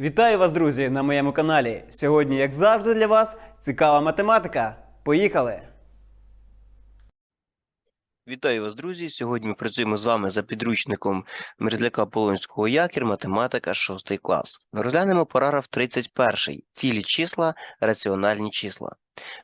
Вітаю вас, друзі, на моєму каналі. Сьогодні, як завжди, для вас цікава математика. Поїхали! Вітаю вас, друзі! Сьогодні ми працюємо з вами за підручником Мерзляка Полонського Якір, математика 6 клас. Розглянемо параграф 31. Цілі числа, раціональні числа.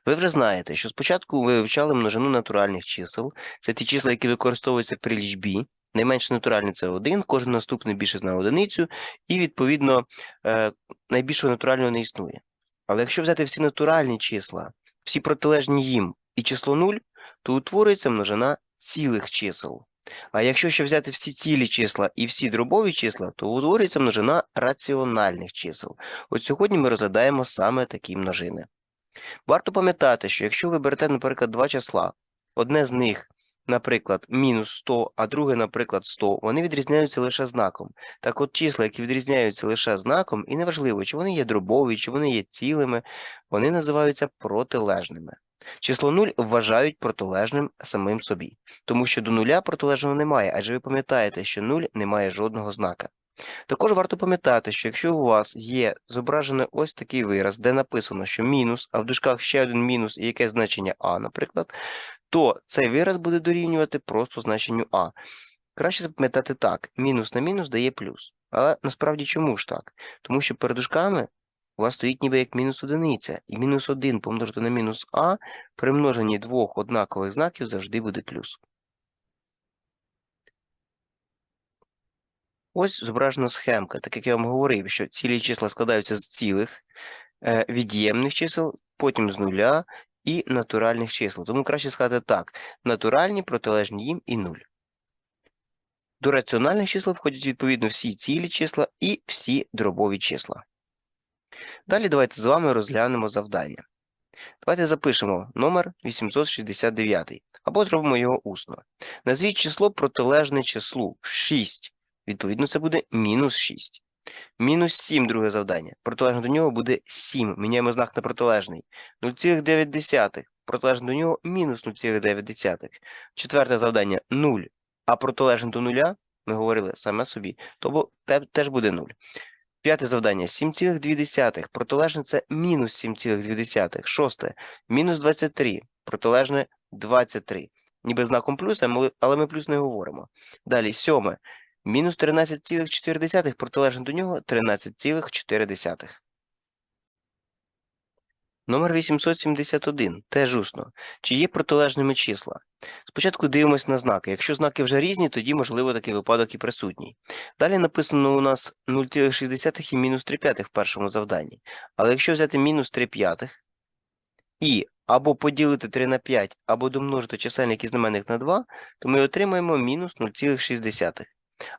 Ви вже знаєте, що спочатку ви вивчали множину натуральних чисел. Це ті числа, які використовуються при лічбі. Найменше натуральний це 1, кожен наступний більше на одиницю, і, відповідно, е, найбільшого натурального не існує. Але якщо взяти всі натуральні числа, всі протилежні їм і число 0, то утворюється множина цілих чисел. А якщо ще взяти всі цілі числа і всі дробові числа, то утворюється множина раціональних чисел. От сьогодні ми розглядаємо саме такі множини. Варто пам'ятати, що якщо ви берете, наприклад, два числа, одне з них, наприклад, мінус 100, а друге, наприклад, 100, вони відрізняються лише знаком. Так от числа, які відрізняються лише знаком, і неважливо, чи вони є дробові, чи вони є цілими, вони називаються протилежними. Число 0 вважають протилежним самим собі, тому що до нуля протилежного немає, адже ви пам'ятаєте, що 0 не має жодного знака. Також варто пам'ятати, що якщо у вас є зображений ось такий вираз, де написано, що мінус, а в дужках ще один мінус і яке значення а, наприклад, то цей вираз буде дорівнювати просто значенню а. Краще запам'ятати так: мінус на мінус дає плюс. Але насправді чому ж так? Тому що перед дужками у вас стоїть ніби як мінус одиниця, і мінус 1 помножити на мінус а при множенні двох однакових знаків завжди буде плюс. Ось зображена схемка, так як я вам говорив, що цілі числа складаються з цілих, е, від'ємних чисел, потім з нуля і натуральних чисел. Тому краще сказати так: натуральні протилежні їм і нуль. До раціональних чисел входять відповідно всі цілі числа і всі дробові числа. Далі давайте з вами розглянемо завдання. Давайте запишемо номер 869 або зробимо його усно. Назвіть число протилежне числу 6. Відповідно, це буде мінус 6. Мінус 7 друге завдання. Протилежне до нього буде 7. Міняємо знак на протилежний. 0,9. Протилежне до нього мінус 0,9. Четверте завдання 0. А протилежне до нуля, ми говорили саме собі, то теж буде 0. П'яте завдання 7,2. Протилежне це мінус 7,2. Шосте. Мінус 23. Протилежне 23. Ніби знаком плюс, але ми плюс не говоримо. Далі сьоме. Мінус 13,4. Протилежне до нього 13,4. Номер 871. Теж усно. Чи є протилежними числа? Спочатку дивимось на знаки. Якщо знаки вже різні, тоді, можливо, такий випадок і присутній. Далі написано у нас 0,6 і мінус 3 п'ятих в першому завданні. Але якщо взяти мінус 3 п'ятих і або поділити 3 на 5, або домножити чисельник і знаменник на 2, то ми отримаємо мінус 0,6.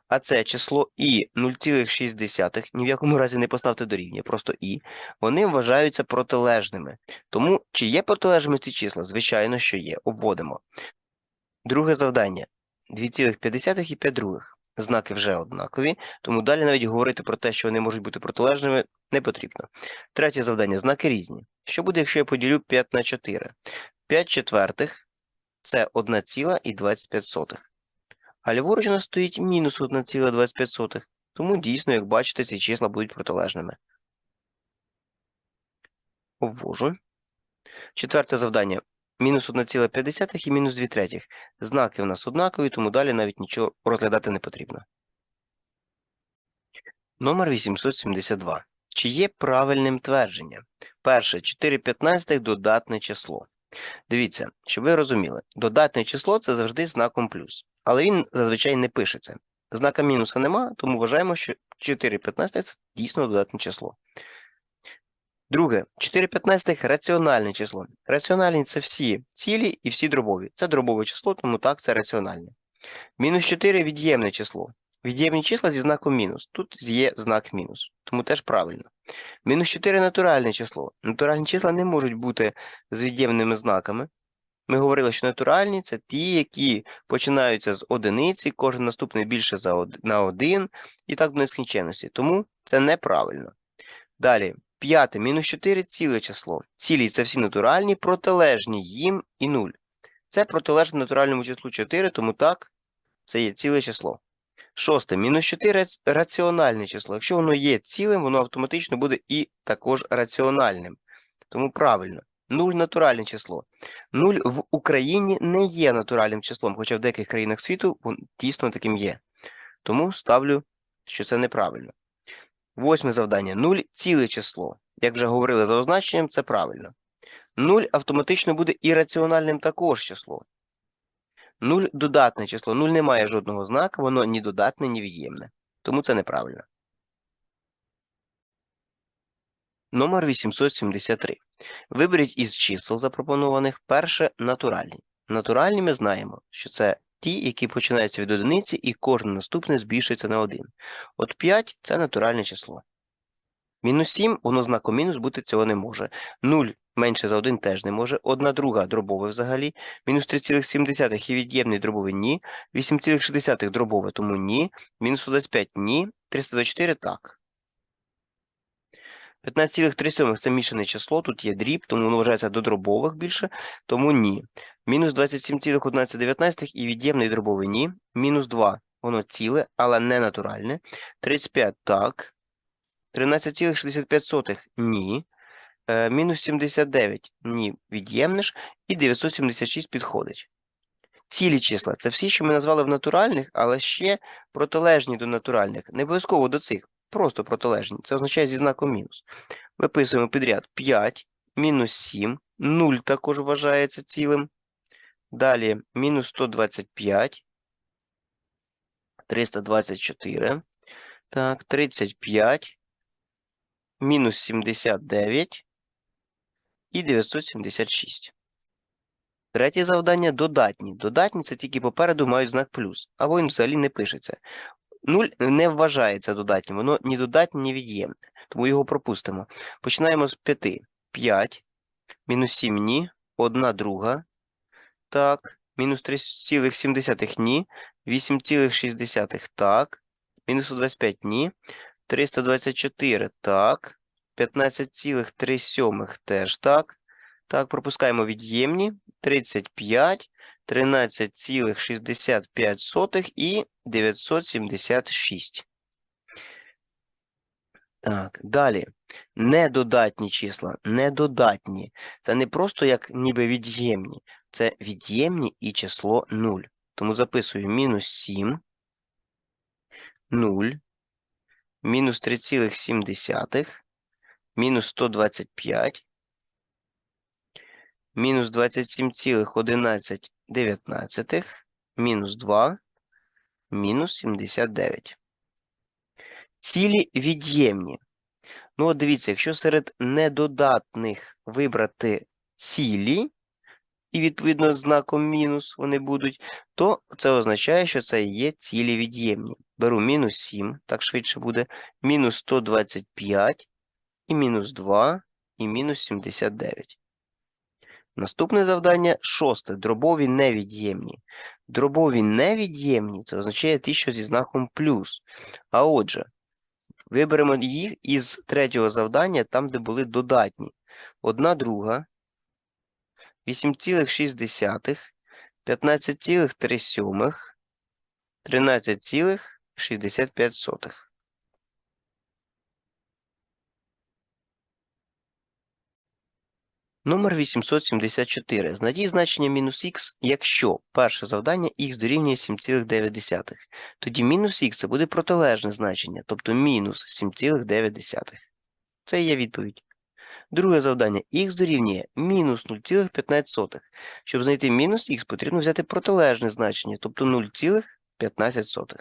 А це число і 0,6, ні в якому разі не поставте дорівнює, просто і, вони вважаються протилежними. Тому, чи є протилежними ці числа? Звичайно, що є. Обводимо. Друге завдання. 2,5 і 5 других. Знаки вже однакові, тому далі навіть говорити про те, що вони можуть бути протилежними, не потрібно. Третє завдання. Знаки різні. Що буде, якщо я поділю 5 на 4? 5 четвертих – це 1,25. А ліворуч у нас стоїть мінус 1,25, тому дійсно, як бачите, ці числа будуть протилежними. Обвожу. Четверте завдання. Мінус 1,5 і мінус 2 третіх. Знаки у нас однакові, тому далі навіть нічого розглядати не потрібно. Номер 872. Чи є правильним твердження? Перше, 4,15 додатне число. Дивіться, щоб ви розуміли, додатне число – це завжди знаком плюс. Але він зазвичай не пишеться. Знака мінуса нема, тому вважаємо, що 4,15 це дійсно додатне число. Друге, 4,15 раціональне число. Раціональні це всі цілі і всі дробові. Це дробове число, тому так, це раціональне. Мінус 4 від'ємне число. Від'ємні числа зі знаком мінус. Тут є знак мінус, тому теж правильно. Мінус 4 натуральне число. Натуральні числа не можуть бути з від'ємними знаками. Ми говорили, що натуральні це ті, які починаються з одиниці, кожен наступний більше за од... на один, і так до нескінченності. Тому це неправильно. Далі, п'яте, мінус 4 ціле число. Цілі це всі натуральні, протилежні їм і 0. Це протилежне натуральному числу 4, тому так, це є ціле число. Шосте. Мінус 4 раціональне число. Якщо воно є цілим, воно автоматично буде і також раціональним. Тому правильно. 0 натуральне число. 0 в Україні не є натуральним числом, хоча в деяких країнах світу дійсно таким є. Тому ставлю, що це неправильно. Восьме завдання. 0 ціле число. Як вже говорили за означенням, це правильно. 0 автоматично буде і раціональним також число. 0 додатне число. 0 не має жодного знака, воно ні додатне, ні від'ємне. Тому це неправильно. Номер 873. Виберіть із чисел запропонованих перше натуральні. Натуральні ми знаємо, що це ті, які починаються від одиниці, і кожне наступне збільшується на 1. От 5 – це натуральне число. Мінус 7, воно знаком мінус бути цього не може. 0 менше за 1 теж не може. 1 друга дробове взагалі. Мінус 3,7 і від'ємний дробовий ні. 8,6 дробове, тому ні. Мінус 125 ні. 324 так. 15,3 це мішане число, тут є дріб, тому воно вважається до дробових більше, тому ні. Мінус 27,1119 і від'ємний дробовий ні. Мінус 2 воно ціле, але не натуральне. 35 так. 13,65 ні. Е, мінус 79 ні, від'ємне. І 976 підходить. Цілі числа це всі, що ми назвали в натуральних, але ще протилежні до натуральних. Не обов'язково до цих, просто протилежні. Це означає зі знаком мінус. Виписуємо підряд 5, мінус 7, 0 також вважається цілим. Далі мінус 125, 324, так, 35, мінус 79 і 976. Третє завдання додатні. Додатні це тільки попереду мають знак плюс, або він взагалі не пишеться. 0 не вважається додатнім, воно ні додатнє, ні від'ємне, тому його пропустимо. Починаємо з 5. 5, мінус 7 ні, 1 друга, так, мінус 3,7 ні, 8,6 так, мінус 125 ні, 324 так, 15,3 теж так, так, пропускаємо від'ємні, 35, 13,65 і 976. Так, далі. Недодатні числа. Недодатні. Це не просто як ніби від'ємні. Це від'ємні і число 0. Тому записую мінус 7, 0, мінус 3,7, мінус 125, мінус 27,11, мінус 2, мінус 79. Цілі від'ємні. Ну, от дивіться, якщо серед недодатних вибрати цілі, і відповідно знаком мінус вони будуть, то це означає, що це є цілі від'ємні. Беру мінус 7, так швидше буде, мінус 125, і мінус 2, і мінус 79. Наступне завдання шосте. Дробові невід'ємні. Дробові невід'ємні це означає ті, що зі знаком плюс. А отже, виберемо їх із третього завдання, там, де були додатні. Одна друга, 8,6, 15,3, 13,65. Номер 874. Знайдіть значення мінус х, якщо перше завдання х дорівнює 7,9. Тоді мінус х це буде протилежне значення, тобто мінус 7,9. Це є відповідь. Друге завдання х дорівнює мінус 0,15. Щоб знайти мінус х, потрібно взяти протилежне значення, тобто 0,15.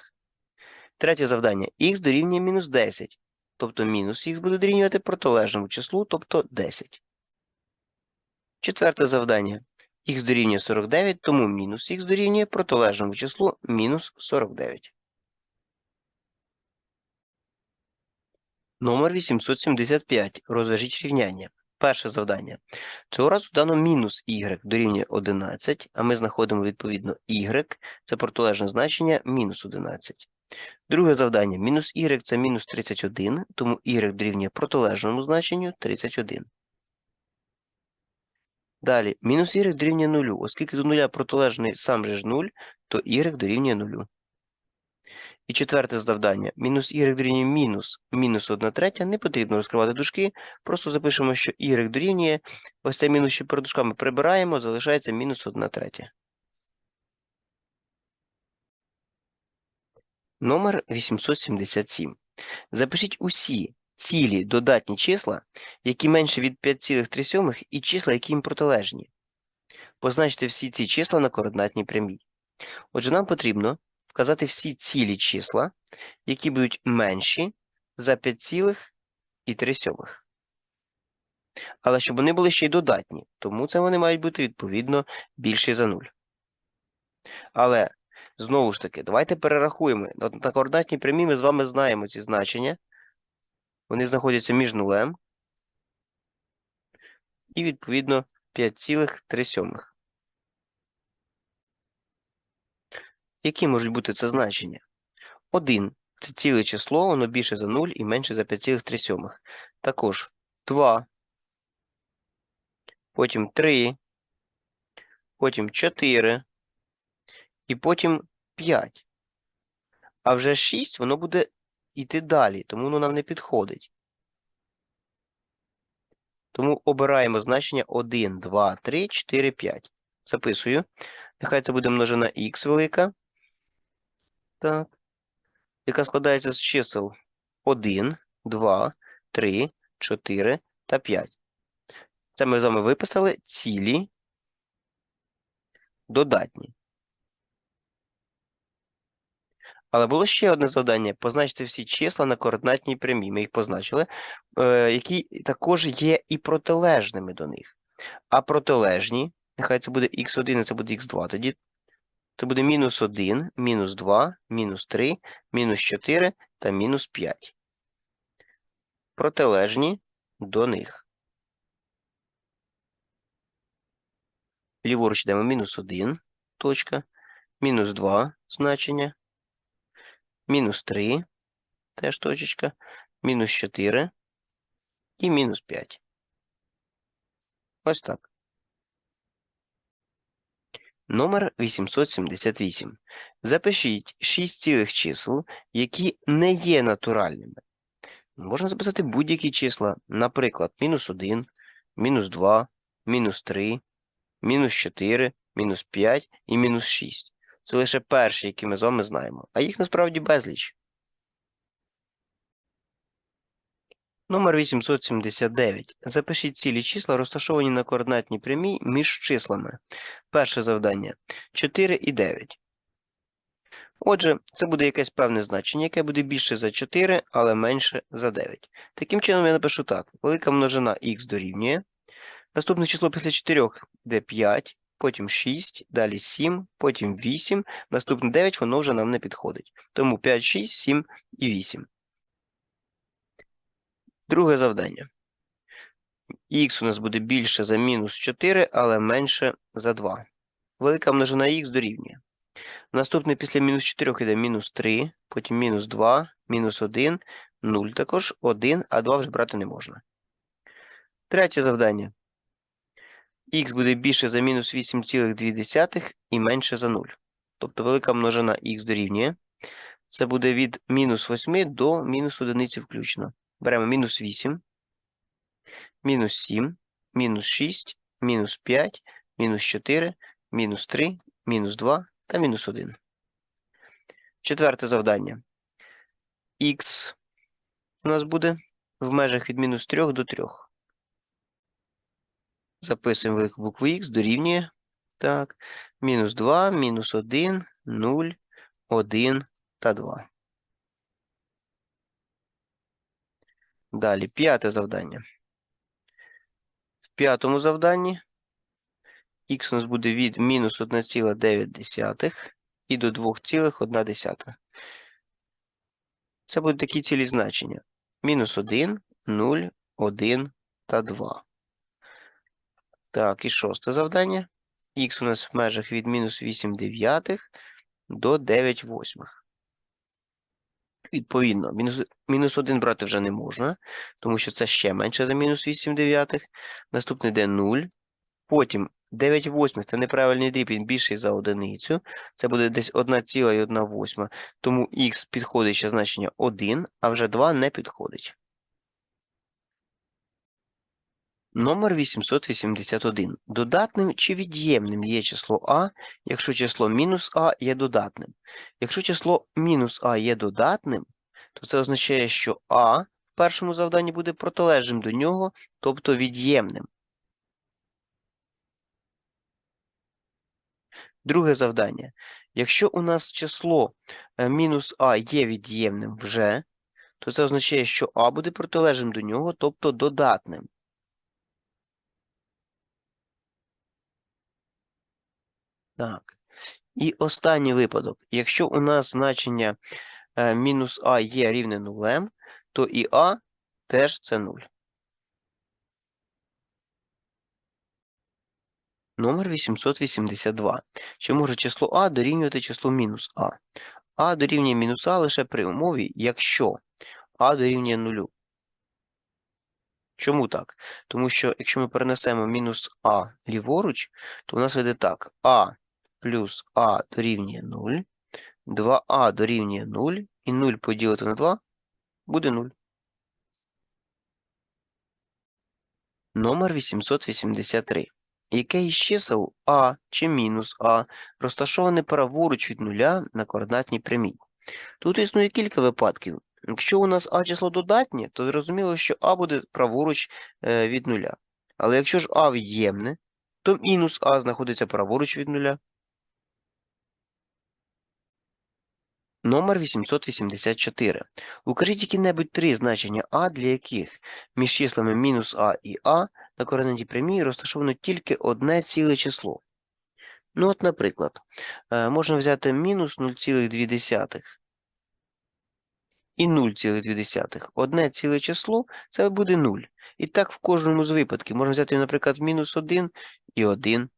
Третє завдання х дорівнює мінус 10, тобто мінус х буде дорівнювати протилежному числу, тобто 10. Четверте завдання. х дорівнює 49, тому мінус х дорівнює протилежному числу мінус 49. Номер 875. Розв'яжіть рівняння. Перше завдання. Цього разу дано мінус y дорівнює 11, а ми знаходимо відповідно y, це протилежне значення мінус 11. Друге завдання. Мінус y це мінус 31, тому y дорівнює протилежному значенню 31. Далі, мінус y дорівнює 0. Оскільки до нуля протилежний сам же ж 0, то y дорівнює 0. І четверте завдання. Мінус y дорівнює мінус мінус 1 третя. Не потрібно розкривати дужки. Просто запишемо, що y дорівнює. Ось цей мінус, що перед дужками прибираємо, залишається мінус 1 третя. Номер 877. Запишіть усі цілі додатні числа, які менше від 5,3 і числа, які їм протилежні. Позначте всі ці числа на координатній прямій. Отже, нам потрібно вказати всі цілі числа, які будуть менші за 5,3. Але щоб вони були ще й додатні, тому це вони мають бути відповідно більші за 0. Але, знову ж таки, давайте перерахуємо. На координатній прямій ми з вами знаємо ці значення. Вони знаходяться між нулем і, відповідно, 5,3. Які можуть бути це значення? 1 – це ціле число, воно більше за 0 і менше за 5,3. Також 2, потім 3, потім 4 і потім 5. А вже 6 воно буде йти далі, тому воно нам не підходить. Тому обираємо значення 1, 2, 3, 4, 5. Записую. Нехай це буде множина х велика. Так. Яка складається з чисел 1, 2, 3, 4 та 5. Це ми з вами виписали цілі додатні. Але було ще одне завдання позначити всі числа на координатній прямій. Ми їх позначили, е, які також є і протилежними до них. А протилежні, нехай це буде х1, а це буде х2 тоді. Це буде мінус 1, мінус 2, мінус 3, мінус 4 та мінус 5. Протилежні до них. Ліворуч йдемо мінус 1, точка, мінус 2 значення, мінус 3, теж точечка, мінус 4 і мінус 5. Ось так. Номер 878. Запишіть 6 цілих чисел, які не є натуральними. Можна записати будь-які числа, наприклад, мінус 1, мінус 2, мінус 3, мінус 4, мінус 5 і мінус 6. Це лише перші, які ми з вами знаємо, а їх насправді безліч. Номер 879. Запишіть цілі числа, розташовані на координатній прямій між числами. Перше завдання 4 і 9. Отже, це буде якесь певне значення, яке буде більше за 4, але менше за 9. Таким чином я напишу так. Велика множина х дорівнює. Наступне число після 4 йде 5, потім 6, далі 7, потім 8, наступне 9, воно вже нам не підходить. Тому 5, 6, 7 і 8. Друге завдання. Х у нас буде більше за мінус 4, але менше за 2. Велика множина х дорівнює. Наступне після мінус 4 йде мінус 3, потім мінус 2, мінус 1, 0 також, 1, а 2 вже брати не можна. Третє завдання. Х буде більше за мінус 8,2 і менше за 0. Тобто велика множина х дорівнює. Це буде від мінус 8 до мінус 1 включно. Беремо мінус 8, мінус 7, мінус 6, мінус 5, мінус 4, мінус 3, мінус 2 та мінус 1. Четверте завдання. Х у нас буде в межах від мінус 3 до 3. Записуємо велику букву Х, дорівнює. Так, мінус 2, мінус 1, 0, 1 та 2. Далі, п'яте завдання. В п'ятому завданні х у нас буде від мінус 1,9 і до 2,1. Це будуть такі цілі значення. Мінус 1, 0, 1 та 2. Так, і шосте завдання. Х у нас в межах від мінус 8 дев'ятих до 9 восьмих. Відповідно, мінус, мінус 1 брати вже не можна, тому що це ще менше за мінус 8 дев'ятих. Наступний йде 0, потім 9 восьмих це неправильний дріб, він більший за одиницю. Це буде десь 1,1 восьма. Тому х підходить ще значення 1, а вже 2 не підходить. Номер 881. Додатним чи від'ємним є число а, якщо число мінус а є додатним. Якщо число мінус а є додатним, то це означає, що а в першому завданні буде протилежним до нього, тобто від'ємним. Друге завдання. Якщо у нас число е, мінус а є від'ємним вже, то це означає, що а буде протилежним до нього, тобто додатним. Так. І останній випадок. Якщо у нас значення е, мінус а є рівне нулем, то і а теж це 0. Номер 882. Чи може число а дорівнювати числу мінус а? а дорівнює мінус а лише при умові, якщо а дорівнює нулю. Чому так? Тому що якщо ми перенесемо мінус а ліворуч, то у нас вийде так. а плюс а дорівнює 0, 2а дорівнює 0, і 0 поділити на 2 буде 0. Номер 883. Яке із чисел а чи мінус а розташоване праворуч від нуля на координатній прямій? Тут існує кілька випадків. Якщо у нас а число додатнє, то зрозуміло, що а буде праворуч е, від нуля. Але якщо ж а від'ємне, то мінус а знаходиться праворуч від нуля. Номер 884. Укажіть які-небудь три значення а, для яких між числами мінус а і а на координатній прямій розташовано тільки одне ціле число. Ну от, наприклад, е, можна взяти мінус 0,2 і 0,2. Одне ціле число – це буде 0. І так в кожному з випадків. Можна взяти, наприклад, мінус 1 і 1.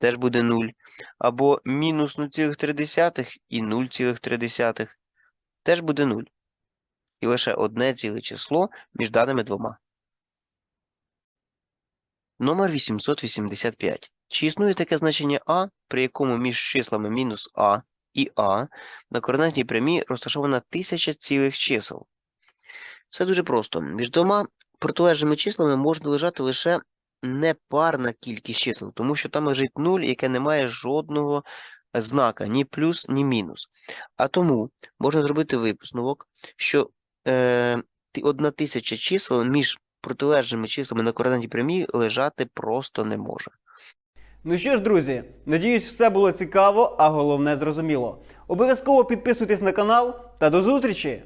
Теж буде 0. Або мінус 0,3 і 0,3. Теж буде 0. І лише одне ціле число між даними двома. Номер 885. Чи існує таке значення а, при якому між числами мінус а і а на координатній прямій розташована тисяча цілих чисел? Все дуже просто. Між двома протилежними числами може лежати лише непарна кількість чисел, тому що там лежить 0, яке не має жодного знака, ні плюс, ні мінус. А тому можна зробити висновок, що е, одна тисяча чисел між протилежними числами на координатній прямій лежати просто не може. Ну що ж, друзі, надіюсь, все було цікаво, а головне зрозуміло. Обов'язково підписуйтесь на канал та до зустрічі!